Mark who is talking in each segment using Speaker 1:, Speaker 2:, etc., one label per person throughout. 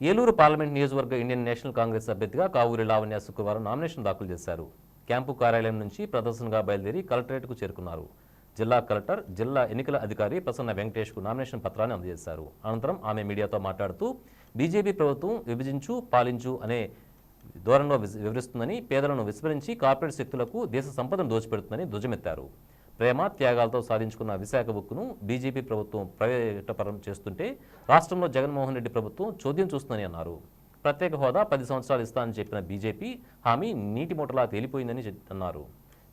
Speaker 1: Eluru parliament నియోజకవర్గ Indian National Congress అభ్యర్థిగా కావూరి లావణ్య శుక్రవారం నామినేషన్ దాఖలు చేశారు. క్యాంపు కార్యాలయం నుంచి ప్రదర్శనగా బయలుదేరి కలెక్టరేట్కు చేరుకున్నారు. జిల్లా కలెక్టర్ జిల్లా ఎన్నికల అధికారి ప్రసన్న వెంకటేష్కు నామినేషన్ పత్రాన్ని అందజేశారు. అనంతరం ఆమె మీడియాతో మాట్లాడుతూ బీజేపీ ప్రభుత్వం విభజించు పాలించు అనే ధోరణిలో వివరిస్తుందని పేదలను విస్మరించి కార్పొరేట్ శక్తులకు దేశ సంపదను దోచిపెడుతుందని ధ్వజమెత్తారు. ప్రేమ త్యాగాలతో సాధించుకున్న విశాఖ ఉక్కును బీజేపీ ప్రభుత్వం ప్రైవేటపరం చేస్తుంటే రాష్ట్రంలో జగన్మోహన్ రెడ్డి ప్రభుత్వం చోద్యం చూస్తుందని అన్నారు. ప్రత్యేక హోదా పది సంవత్సరాలు ఇస్తానని చెప్పిన బీజేపీ హామీ నీటి మూటలా తేలిపోయిందని అన్నారు.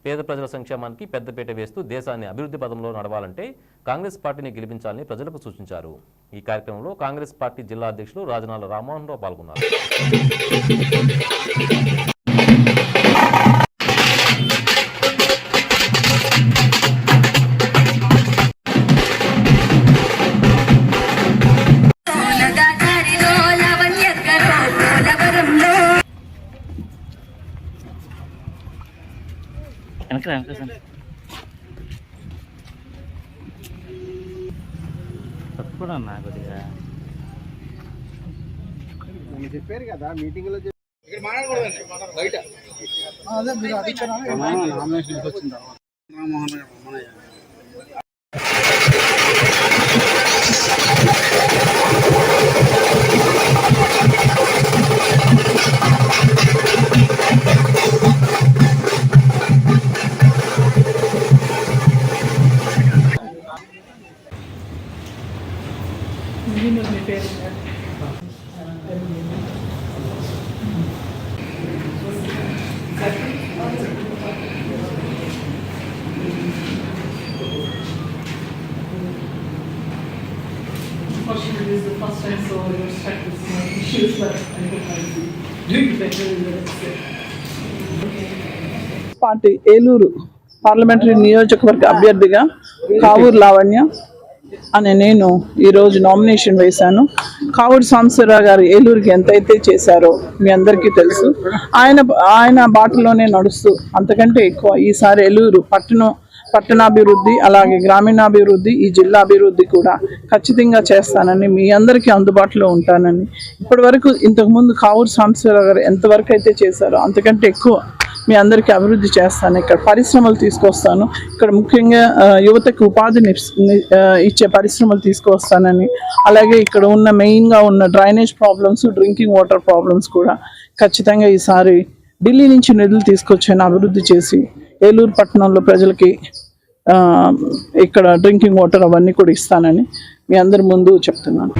Speaker 1: పేద ప్రజల సంక్షేమానికి పెద్దపీట వేస్తూ దేశాన్ని అభివృద్ధి పదంలో నడవాలంటే కాంగ్రెస్ పార్టీని గెలిపించాలని ప్రజలకు సూచించారు. ఈ కార్యక్రమంలో కాంగ్రెస్ పార్టీ జిల్లా అధ్యక్షులు రాజనాల రామ్మోహన్ రావు పాల్గొన్నారు.
Speaker 2: వెనక వెనక తప్పకుండా అన్నా కొద్దిగా.
Speaker 3: చెప్పారు కదా మీటింగ్లో
Speaker 4: Unfortunately, this is the first time so I was stuck with some issues, but I hope I'll be doing better in the next step. Party Eluru parliamentary నియోజకవర్గ అభ్యర్థిగా కావూరు లావణ్య అనే నేను ఈరోజు నామినేషన్ వేశాను. కావూరు సాంబశివరావు గారు ఏలూరుకి ఎంతైతే చేశారో మీ అందరికీ తెలుసు. ఆయన ఆయన బాటలోనే నడుస్తూ అంతకంటే ఎక్కువ ఈసారి ఏలూరు పట్టణం పట్టణాభివృద్ధి అలాగే గ్రామీణాభివృద్ధి ఈ జిల్లా అభివృద్ధి కూడా ఖచ్చితంగా చేస్తానని మీ అందరికీ అందుబాటులో ఉంటానని. ఇప్పటి వరకు ఇంతకుముందు కావూరు సాంబశివరావు గారు ఎంతవరకు అయితే చేశారో అంతకంటే ఎక్కువ మీ అందరికీ అభివృద్ధి చేస్తాను. ఇక్కడ పరిశ్రమలు తీసుకొస్తాను. ఇక్కడ ముఖ్యంగా యువతకు ఉపాధిని ని- ఇచ్చే పరిశ్రమలు తీసుకొస్తానని. అలాగే ఇక్కడ ఉన్న మెయిన్గా ఉన్న drainage problems drinking water problems కూడా ఖచ్చితంగా ఈసారి ఢిల్లీ నుంచి నిధులు తీసుకొచ్చాను అభివృద్ధి చేసి ఏలూరు పట్టణంలో ప్రజలకి ఇక్కడ డ్రింకింగ్ వాటర్ అవన్నీ కూడా ఇస్తానని మీ అందరి ముందు చెప్తున్నాను.